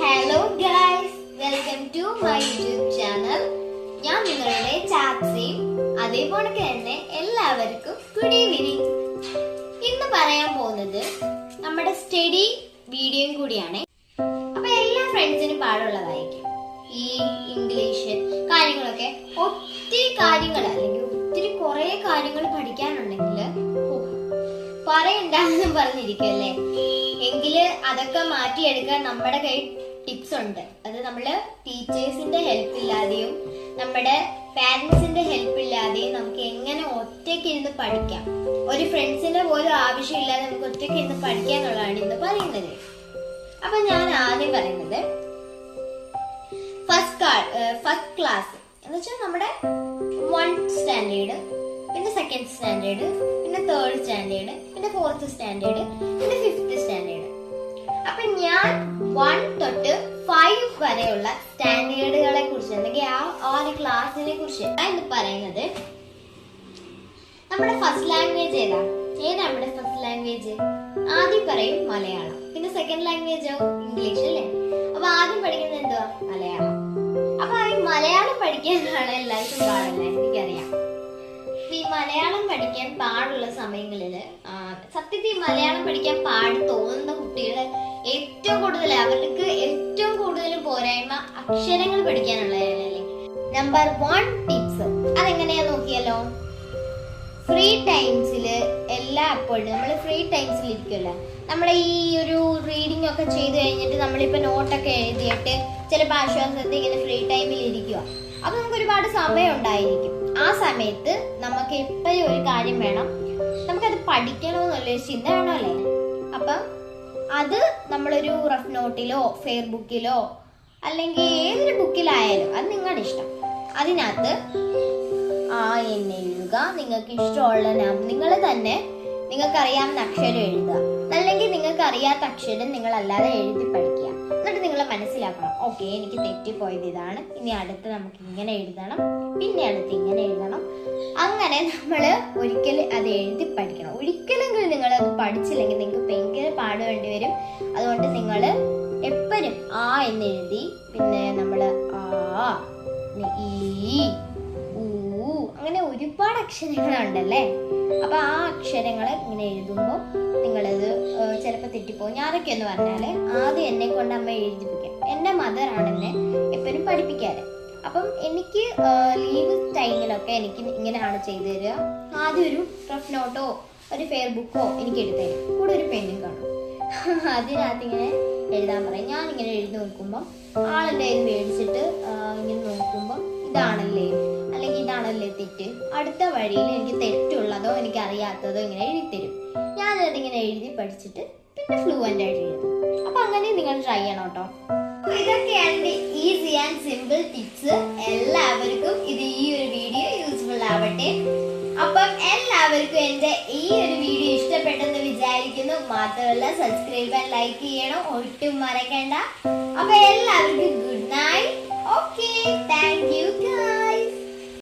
Hello guys welcome to my YouTube channel ഞാൻ നിങ്ങളുടെ ചാക്സിയും അതേപോലെ തന്നെ എല്ലാവർക്കും ഗുഡ് ഈവനിങ് ഇന്ന് പറയാൻ പോകുന്നത് നമ്മുടെ സ്റ്റഡി വീഡിയോയും കൂടിയാണ്. അപ്പൊ എല്ലാ ഫ്രണ്ട്സിനും പാടുള്ളതായിരിക്കും. ഈ ഇംഗ്ലീഷ് കാര്യങ്ങളൊക്കെ ഒത്തിരി കാര്യങ്ങൾ അല്ലെങ്കിൽ ഒത്തിരി കുറെ കാര്യങ്ങൾ പഠിക്കാനുണ്ടെങ്കിൽ പറയണ്ടെന്ന് പറഞ്ഞിരിക്കല്ലേ എങ്കിൽ അതൊക്കെ മാറ്റിയെടുക്കാൻ നമ്മുടെ കൈ ടിപ്സ് ഉണ്ട്. അത് നമ്മൾ ടീച്ചേഴ്സിന്റെ ഹെൽപ്പ് ഇല്ലാതെയും നമ്മുടെ പാരന്റ്സിന്റെ ഹെൽപ്പ് ഇല്ലാതെയും നമുക്ക് എങ്ങനെ ഒറ്റയ്ക്ക് ഇരുന്ന് പഠിക്കാം? ഒരു ഫ്രണ്ട്സിന്റെ പോലും ആവശ്യമില്ലാതെ നമുക്ക് ഒറ്റയ്ക്ക് ഇരുന്ന് പഠിക്കാന്നുള്ളതാണ് ഇന്ന് പറയുന്നത്. അപ്പൊ ഞാൻ ആദ്യം പറയുന്നത് ഫസ്റ്റ് ഫസ്റ്റ് ക്ലാസ് എന്ന് വെച്ചാൽ നമ്മുടെ വൺ സ്റ്റാൻഡേർഡ് പിന്നെ സെക്കൻഡ് സ്റ്റാൻഡേർഡ് പിന്നെ തേർഡ് സ്റ്റാൻഡേർഡ് പിന്നെ ഫോർത്ത് സ്റ്റാൻഡേർഡ് പിന്നെ ഫിഫ്ത്ത് സ്റ്റാൻഡേർഡ് അപ്പൊ ഞാൻ വൺ തൊട്ട് ഫൈവ് വരെയുള്ള സ്റ്റാൻഡേർഡുകളെ കുറിച്ച് അല്ലെങ്കിൽ ആ ആ ഒരു ക്ലാസ്സിനെ കുറിച്ച് എന്ന് പറയുന്നത് നമ്മുടെ ഫസ്റ്റ് ലാംഗ്വേജ് ഏതാ? ഏതാ നമ്മുടെ ഫസ്റ്റ് ലാംഗ്വേജ് ആദ്യം പറയും മലയാളം. പിന്നെ സെക്കൻഡ് ലാംഗ്വേജോ ഇംഗ്ലീഷ് അല്ലേ? അപ്പൊ ആദ്യം പഠിക്കുന്നത് എന്തുവാ? മലയാളം. അപ്പൊ ഈ മലയാളം പഠിക്കാനാണ് എല്ലാവർക്കും ഈ മലയാളം പഠിക്കാൻ പാടുള്ള സമയങ്ങളിൽ സത്യത്തിൽ മലയാളം പഠിക്കാൻ പാട് തോന്നുന്ന കുട്ടികൾ ഏറ്റവും കൂടുതൽ അവർക്ക് ഏറ്റവും കൂടുതൽ പോരായ്മ അക്ഷരങ്ങൾ പഠിക്കാനുള്ളതല്ലേ നമ്പർ വൺ ടിപ്സ് അതെങ്ങനെയാ നോക്കിയാലോ? ഫ്രീ ടൈംസിൽ എല്ലാ അപ്പോഴും നമ്മൾ ഫ്രീ ടൈംസിൽ ഇരിക്കുമല്ലോ നമ്മൾ ഈ ഒരു റീഡിംഗ് ഒക്കെ ചെയ്ത് കഴിഞ്ഞിട്ട് നമ്മളിപ്പോൾ നോട്ടൊക്കെ എഴുതിയിട്ട് ചിലപ്പോൾ ആശ്വാസത്തിൽ ഇങ്ങനെ ഫ്രീ ടൈമിൽ ഇരിക്കുക അപ്പോൾ നമുക്ക് ഒരുപാട് സമയം ഉണ്ടായിരിക്കും. ആ സമയത്ത് നമുക്ക് എപ്പോഴും ഒരു കാര്യം വേണം. നമുക്കത് പഠിക്കണമെന്നുള്ളൊരു ചിന്ത വേണമല്ലേ? അപ്പം അത് നമ്മളൊരു റഫ് നോട്ടിലോ ഫെയർ ബുക്കിലോ അല്ലെങ്കിൽ ഏതൊരു ബുക്കിലായാലും അത് നിങ്ങളുടെ ഇഷ്ടം. അതിനകത്ത് ആ എന്ന് എഴുതുക നിങ്ങൾക്ക് ഇഷ്ടമുള്ള നിങ്ങൾ തന്നെ നിങ്ങൾക്ക് അറിയാവുന്ന അക്ഷരം എഴുതുക. അല്ലെങ്കിൽ നിങ്ങൾക്ക് അറിയാത്ത അക്ഷരം നിങ്ങൾ അല്ലാതെ എഴുതി പഠിക്കുക. മനസ്സിലാക്കണം. ഓക്കെ എനിക്ക് തെറ്റിപ്പോയത് ഇതാണ്. ഇനി അടുത്ത് നമുക്ക് ഇങ്ങനെ എഴുതണം. പിന്നെ അടുത്ത് ഇങ്ങനെ എഴുതണം. അങ്ങനെ നമ്മൾ ഒരിക്കൽ അത് എഴുതി പഠിക്കണം. ഒരിക്കലെങ്കിലും നിങ്ങൾ അത് പഠിച്ചില്ലെങ്കിൽ നിങ്ങൾക്ക് ഭയങ്കര പാട് വേണ്ടി വരും. അതുകൊണ്ട് നിങ്ങൾ എപ്പോഴും ആ എന്ന് എഴുതി പിന്നെ നമ്മൾ ആ ഈ ഊ അങ്ങനെ ഒരുപാട് അക്ഷരങ്ങളുണ്ടല്ലേ? അപ്പൊ ആ അക്ഷരങ്ങൾ ഇങ്ങനെ എഴുതുമ്പോൾ നിങ്ങളത് ചിലപ്പോൾ തെറ്റിപ്പോകും ഞാനൊക്കെ എന്ന് പറഞ്ഞാൽ ആദ്യം എന്നെ കൊണ്ട് അമ്മ എഴുതിപ്പിക്കാം എന്റെ മദറാണ് എന്നെ എപ്പോഴും പഠിപ്പിക്കാറ്. അപ്പം എനിക്ക് ലീവ് ടൈമിലൊക്കെ എനിക്ക് ഇങ്ങനെയാണ് ചെയ്തു തരിക. ആദ്യം ഒരു റഫ് നോട്ടോ ഒരു ഫെയർ ബുക്കോ എനിക്ക് എടുത്തു തരും. കൂടെ ഒരു പെന്നും കാണും. അതിനകത്ത് ഇങ്ങനെ എഴുതാൻ പറയും. ഞാൻ ഇങ്ങനെ എഴുതി നോക്കുമ്പോൾ ആളെന്റെ കയ്യിൽ മേടിച്ചിട്ട് ഇങ്ങനെ നോക്കുമ്പോൾ ഇതാണല്ലേ അല്ലെങ്കിൽ ഇതാണല്ലേ തെറ്റ്? അടുത്ത വഴിയിൽ എനിക്ക് തെറ്റുള്ളതോ എനിക്ക് അറിയാത്തതോ ഇങ്ങനെ എഴുതി തരും. ഞാനതിങ്ങനെ എഴുതി പഠിച്ചിട്ട് പിന്നെ ഫ്ലുവന്റ് ആയിട്ട് എഴുതും. അപ്പം അങ്ങനെ നിങ്ങൾ ട്രൈ ചെയ്യണം കേട്ടോ. അപ്പൊ ഇതൊക്കെയാണ് ഈസി ആൻഡ് സിമ്പിൾ ടിപ്സ് എല്ലാവർക്കും ഇത് ഈ ഒരു വീഡിയോ യൂസ്ഫുൾ ആവട്ടെ. അപ്പം എല്ലാവർക്കും എന്റെ ഈ ഒരു വീഡിയോ ഇഷ്ടപ്പെട്ടെന്ന് വിചാരിക്കുന്നു. മാത്രമല്ല സബ്സ്ക്രൈബ് ആൻഡ് ലൈക്ക് ചെയ്യണം. ഒട്ടും മറക്കണ്ട. അപ്പൊ എല്ലാവർക്കും good night okay thank you